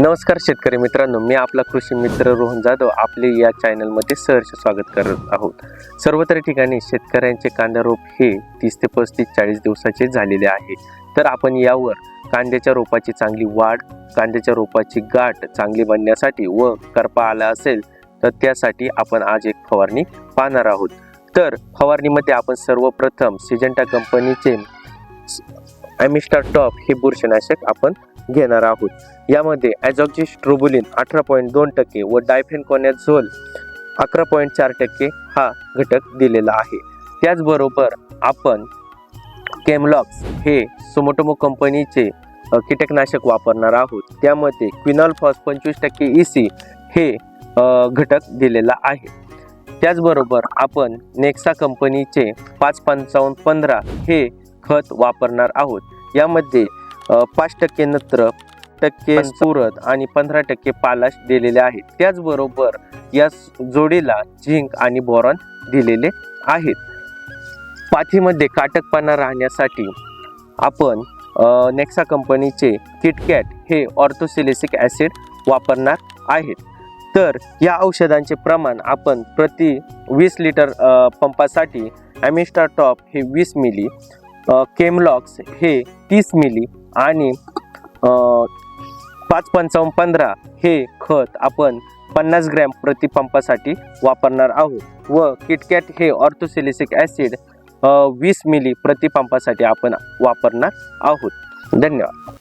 नमस्कार शेतकरी मित्रांनो मी आपला कृषी मित्र रोहन जाधव आपले या चॅनलमध्ये सहर्ष स्वागत करत आहोत. सर्वत्र ठिकाणी शेतकऱ्यांचे कांदा रोप हे तीस ते पस्तीस चाळीस दिवसाचे झालेले आहे. तर आपण यावर कांद्याच्या रोपाची चांगली वाढ कांद्याच्या रोपाची गाठ चांगली बनण्यासाठी व करपा आला असेल तर त्यासाठी आपण आज एक फवारणी पाहणार आहोत. तर फवारणीमध्ये आपण सर्वप्रथम सिजंटा कंपनीचे ॲमिस्टार टॉप हे बुरशीनाशक आपण घेणार आहोत. यामध्ये ॲझॉक्झी स्ट्रोबुलिन अठरा पॉईंट दोन टक्के व डायफेनकॉनॅझोल अकरा पॉईंट चार टक्के हा घटक दिलेला आहे. त्याचबरोबर आपण केमलॉक्स हे सोमोटोमो कंपनीचे कीटकनाशक वापरणार आहोत. त्यामध्ये क्विनॉलफॉस पंचवीस टक्के ई सी हे घटक दिलेला आहे. त्याचबरोबर आपण नेक्सा कंपनीचे पाच पंचावन्न पंधरा हे खत वापरणार आहोत. यामध्ये पाच टक्के नत्र टक्के सुरत आणि पंधरा टक्के पालाश दिलेले आहेत. त्याचबरोबर या जोडीला झिंक आणि बोरॉन दिलेले आहेत. पाथीमध्ये काटकपणा राहण्यासाठी आपण नेक्सा कंपनीचे किटकॅट हे ऑर्थोसिलिसिक ॲसिड वापरणार आहेत. तर या औषधांचे प्रमाण आपण प्रति वीस लिटर पंपासाठी ॲमिस्टार टॉप हे वीस मिली केमलॉक्स हे तीस मिली आणि पाच पंचावन्न पंधरा हे खत आपण पन्नास ग्रॅम प्रतिपंपासाठी वापरणार आहोत. व किटकॅट हे ऑर्थोसिलिसिक ॲसिड वीस मिली प्रतिपंपासाठी आपण वापरणार आहोत. धन्यवाद.